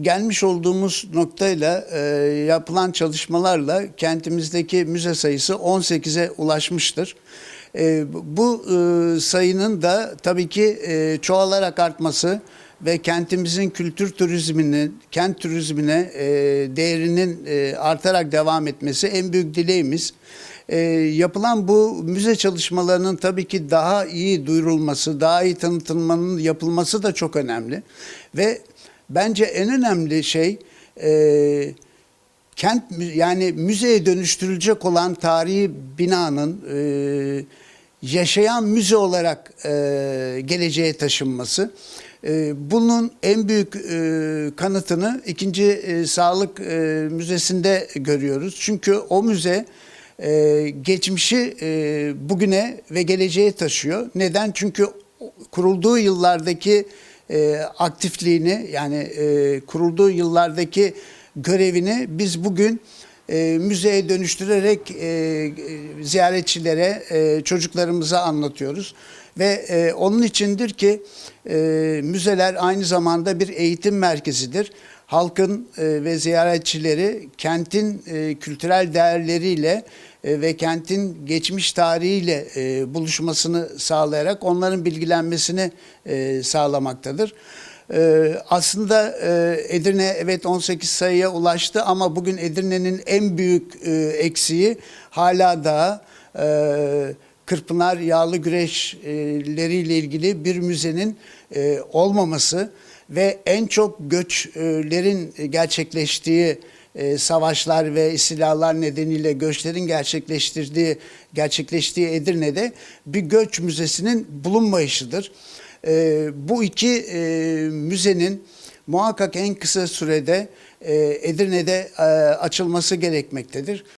gelmiş olduğumuz noktayla e, yapılan çalışmalarla kentimizdeki müze sayısı 18'e ulaşmıştır. E, bu e, sayının da tabii ki e, çoğalarak artması ve kentimizin kültür turizminin, kent turizmine e, değerinin e, artarak devam etmesi en büyük dileğimiz. E, yapılan bu müze çalışmalarının tabii ki daha iyi duyurulması, daha iyi tanıtılmanın yapılması da çok önemli. Ve bence en önemli şey e, kent yani müzeye dönüştürülecek olan tarihi binanın e, yaşayan müze olarak e, geleceğe taşınması. E, bunun en büyük e, kanıtını ikinci e, Sağlık e, Müzesi'nde görüyoruz. Çünkü o müze e, geçmişi e, bugüne ve geleceğe taşıyor. Neden? Çünkü kurulduğu yıllardaki e, aktifliğini yani e, kurulduğu yıllardaki görevini biz bugün e, müzeye dönüştürerek e, ziyaretçilere, e, çocuklarımıza anlatıyoruz. Ve e, onun içindir ki e, müzeler aynı zamanda bir eğitim merkezidir. Halkın e, ve ziyaretçileri kentin e, kültürel değerleriyle e, ve kentin geçmiş tarihiyle buluşmasını sağlayarak onların bilgilenmesini sağlamaktadır. Ee, aslında e, Edirne evet 18 sayıya ulaştı ama bugün Edirne'nin en büyük e, eksiği hala da e, Kırpınar yağlı güreşleriyle ilgili bir müzenin e, olmaması ve en çok göçlerin gerçekleştiği e, savaşlar ve istilalar nedeniyle göçlerin gerçekleştirdiği gerçekleştiği Edirne'de bir göç müzesinin bulunmayışıdır. E, bu iki e, müzenin muhakkak en kısa sürede e, Edirne'de açılması gerekmektedir.